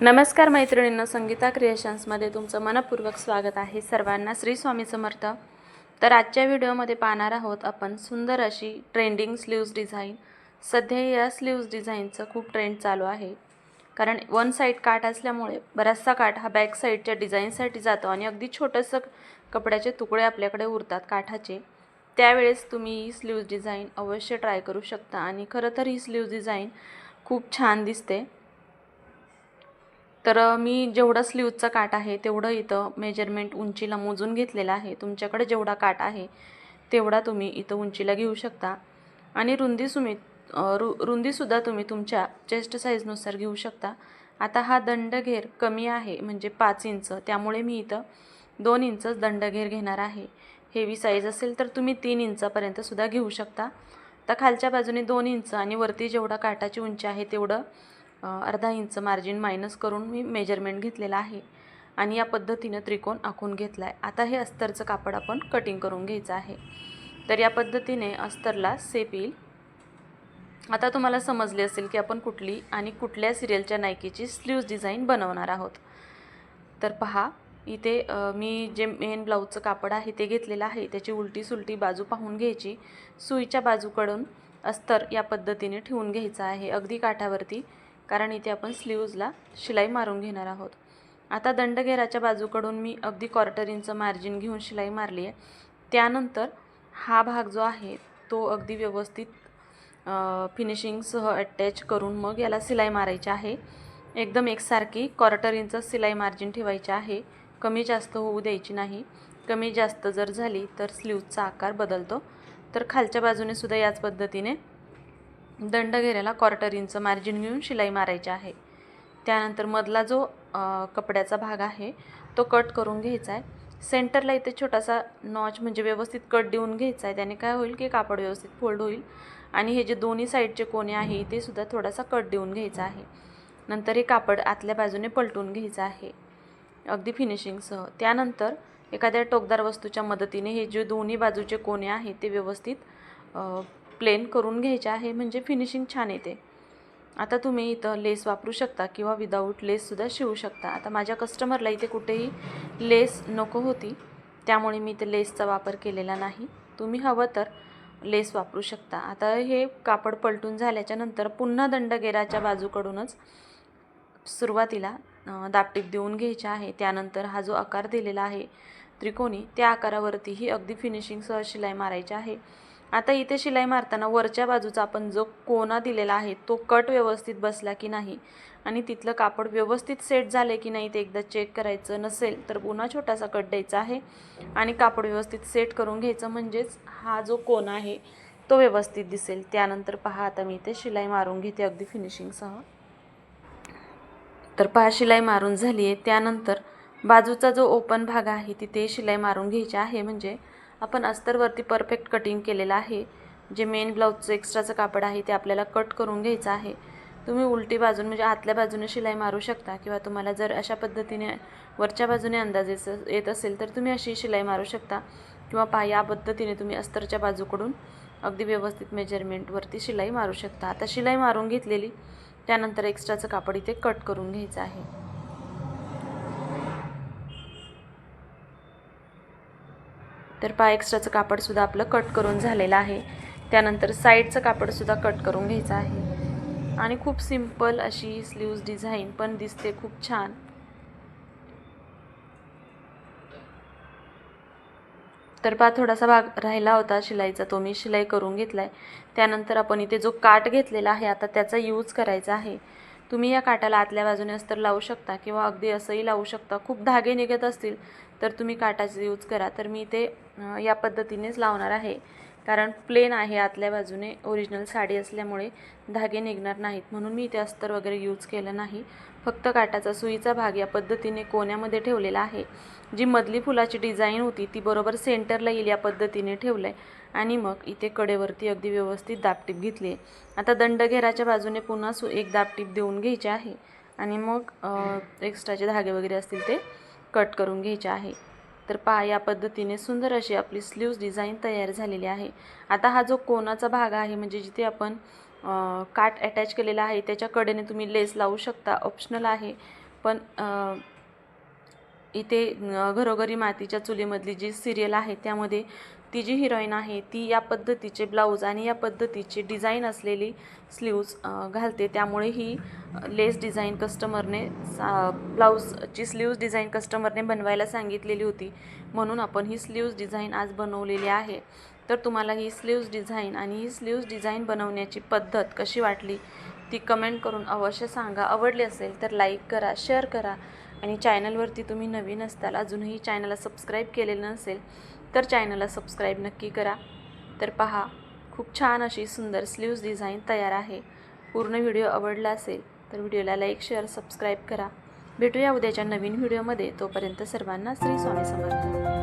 नमस्कार मैत्रिणींना संगीता क्रिएशन्समध्ये तुमचं मनपूर्वक स्वागत आहे सर्वांना. श्री स्वामी समर्थ. तर आजच्या व्हिडिओमध्ये पाहणार आहोत आपण सुंदर अशी ट्रेंडिंग स्लीव्ज डिझाईन सध्या या स्लीव्ज डिझाईनचं खूप ट्रेंड चालू आहे. कारण वन साईड काठ असल्यामुळे बराचसा काठ हा बॅक साईडच्या डिझाईनसाठी जातो आणि अगदी छोटंसं कपड्याचे तुकडे आपल्याकडे उरतात काठाचे. त्यावेळेस तुम्ही ही स्लीव्ज डिझाईन अवश्य ट्राय करू शकता आणि खरं तर ही स्लीव्ज डिझाईन खूप छान दिसते. तर मी जेवढं स्लीवचं काठ आहे तेवढं इथं मेजरमेंट उंचीला मोजून घेतलेलं आहे. तुमच्याकडे जेवढा काठ आहे तेवढा तुम्ही इथं उंचीला घेऊ शकता. आणि रुंदी सुमी रु रुंदीसुद्धा तुम्ही तुमच्या चेस्ट साईजनुसार घेऊ शकता. आता हा दंडघेर कमी आहे म्हणजे पाच इंच. त्यामुळे मी इथं दोन इंचच दंडघेर घेणार आहे. हेवी साईज असेल तर तुम्ही तीन इंचापर्यंतसुद्धा घेऊ शकता. तर खालच्या बाजूने दोन इंच आणि वरती जेवढा काठाची उंची आहे तेवढं अर्धा इंच मार्जिन मायनस करून मी मेजरमेंट घेतलेला आहे. आणि या पद्धतीनं त्रिकोण आखून घेतला आहे आता हे अस्तरचं कापड आपण कटिंग करून घ्यायचं आहे. तर या पद्धतीने अस्तरला सेप येईल. आता तुम्हाला समजले असेल की आपण कुठली आणि कुठल्या सिरियलच्या नायकीची स्लीव्ज डिझाईन बनवणार आहोत. तर पहा इथे मी जे मेन ब्लाऊजचं कापड आहे ते घेतलेलं आहे. त्याची उलटी सुलटी बाजू पाहून घ्यायची. सुईच्या बाजूकडून अस्तर या पद्धतीने ठेवून घ्यायचं आहे. अगदी काठावरती कारण इथे आपण स्लीव्जला शिलाई मारून घेणार आहोत. आता दंडघेराच्या बाजूकडून मी अगदी क्वार्टर इंच मार्जिन घेऊन शिलाई मारली आहे. त्यानंतर हा भाग जो आहे तो अगदी व्यवस्थित फिनिशिंगसह अटॅच करून मग याला सिलाई मारायची आहे. एकदम एकसारखी क्वार्टर इंच सिलाई मार्जिन ठेवायची आहे. कमी जास्त होऊ द्यायची नाही. कमी जास्त जर झाली तर स्लीवचा आकार बदलतो. तर खालच्या बाजूने सुद्धा याच पद्धतीने दंड घेऱ्याला क्वार्टर इंच मार्जिन घेऊन शिलाई मारायची आहे. त्यानंतर मधला जो कपड्याचा भाग आहे तो कट करून घ्यायचा आहे. सेंटरला इथे छोटासा नॉच म्हणजे व्यवस्थित कट देऊन घ्यायचा आहे. त्याने काय होईल की कापड व्यवस्थित फोल्ड होईल. आणि हे जे दोन्ही साईडचे कोणे आहे ते सुद्धा थोडासा कट देऊन घ्यायचा आहे. नंतर हे कापड आतल्या बाजूने पलटून घ्यायचं आहे अगदी फिनिशिंगसह त्यानंतर एखाद्या टोकदार वस्तूच्या मदतीने हे जे दोन्ही बाजूचे कोणे आहे ते व्यवस्थित प्लेन करून घ्यायचे आहे म्हणजे फिनिशिंग छान येते. आता तुम्ही इथं लेस वापरू शकता किंवा विदाऊट लेससुद्धा शिवू शकता. आता माझ्या कस्टमरला इथे कुठेही लेस नको होती त्यामुळे मी इथे लेसचा वापर केलेला नाही. तुम्ही हवं तर लेस वापरू शकता. आता हे कापड पलटून झाल्याच्यानंतर पुन्हा दंडगेराच्या बाजूकडूनच सुरुवातीला दापटीप देऊन घ्यायचे आहे. त्यानंतर हा जो आकार दिलेला आहे त्रिकोणी त्या आकारावरतीही अगदी फिनिशिंगसह शिलाई मारायची आहे. आता इथे शिलाई मारताना वरच्या बाजूचा आपण जो कोना दिलेला आहे तो कट व्यवस्थित बसला की नाही? आणि तिथलं कापड व्यवस्थित सेट झाले की नाही ते एकदा चेक करायचं नसेल तर पुन्हा छोटासा कट द्यायचा आहे. आणि कापड व्यवस्थित सेट करून घ्यायचं म्हणजेच हा जो कोना आहे तो व्यवस्थित दिसेल. त्यानंतर पहा आता मी इथे शिलाई मारून घेते अगदी फिनिशिंगसह तर पहा शिलाई मारून झाली आहे त्यानंतर बाजूचा जो ओपन भाग आहे तिथे शिलाई मारून घ्यायची आहे म्हणजे आपण अस्तरवरती परफेक्ट कटिंग केलेलं आहे. जे मेन ब्लाऊजचं एक्स्ट्राचं कापड आहे ते आपल्याला कट करून घ्यायचं आहे. तुम्ही उलटी बाजून म्हणजे आतल्या बाजूने शिलाई मारू शकता किंवा तुम्हाला जर अशा पद्धतीने वरच्या बाजूने अंदाज येत असेल तर तुम्ही अशी शिलाई मारू शकता. किंवा पहा या पद्धतीने तुम्ही अस्तरच्या बाजूकडून अगदी व्यवस्थित मेजरमेंटवरती शिलाई मारू शकता. आता शिलाई मारून घेतलेली त्यानंतर एक्स्ट्राचं कापड इथे कट करून घ्यायचं आहे. तर पाय एक्स्ट्राचं कापडसुद्धा आपलं कट करून झालेलं आहे. त्यानंतर साईडचं कापडसुद्धा कट करून घ्यायचं आहे. आणि खूप सिंपल अशी स्लीव्ज डिझाईन पण दिसते खूप छान. तर पा थोडासा भाग राहिला होता शिलाईचा तो मी शिलाई करून घेतला आहे त्यानंतर आपण इथे जो काठ घेतलेला आहे आता त्याचा यूज करायचा आहे. तुम्ही या काठाला आतल्या बाजूने अस्तर लावू शकता किंवा अगदी असंही लावू शकता. खूप धागे निघत असतील तर तुम्ही काठाचा यूज करा. तर मी ते या पद्धतीनेच लावणार आहे. कारण प्लेन आहे आतल्या बाजूने ओरिजिनल साडी असल्यामुळे धागे निघणार नाहीत. म्हणून मी इथे अस्तर वगैरे यूज केलं नाही. फक्त काटाचा सुईचा भाग या पद्धतीने कोण्यामध्ये ठेवलेला आहे. जी मधली फुलाची डिझाईन होती ती बरोबर सेंटरला येईल या पद्धतीने ठेवलं आहे आणि मग इथे कडेवरती अगदी व्यवस्थित दापटीप घेतली आहे आता दंडघेराच्या बाजूने पुन्हा सु एक दापटीप देऊन घ्यायची आहे. आणि मग एक्स्ट्राचे धागे वगैरे असतील ते कट करून घ्यायचे आहे. तर पहा या पद्धतीने सुंदर अशी आपली स्लीव्ज डिझाईन तयार झालेली आहे. आता हा जो कोणाचा भाग आहे म्हणजे जिथे आपण काट काठ अटॅच केलेला आहे त्याच्या कडेने तुम्ही लेस लावू शकता. ऑप्शनल आहे. पण इथे घरोघरी मातीच्या चुलीमधली जी सिरियल आहे त्यामध्ये ती जी हिरोईन आहे ती या पद्धतीचे ब्लाऊज आणि या पद्धतीची डिझाईन असलेली स्लीव्ज घालते. त्यामुळे ही लेस डिझाईन कस्टमरने सा ब्लाऊजची स्लीव्ज डिझाईन कस्टमरने बनवायला सांगितलेली होती. म्हणून आपण ही स्लीव्ज डिझाईन आज बनवलेली आहे. तर तुम्हाला ही स्लीव्ज डिझाईन आणि ही स्लीव्ज डिझाईन बनवण्याची पद्धत कशी वाटली ती कमेंट करून अवश्य सांगा. आवडली असेल तर लाईक करा शेअर करा. आणि चॅनलवरती तुम्ही नवीन असताल अजूनही चॅनलला सबस्क्राईब केलेलं नसेल तर चॅनलला सबस्क्राईब नक्की करा. तर पहा खूप छान अशी सुंदर स्लीव्ज डिझाईन तयार आहे. पूर्ण व्हिडिओ आवडला असेल तर व्हिडिओला लाईक शेअर सबस्क्राईब करा. भेटूया उद्याच्या नवीन व्हिडिओमध्ये. तोपर्यंत सर्वांना श्री स्वामी समर्थ.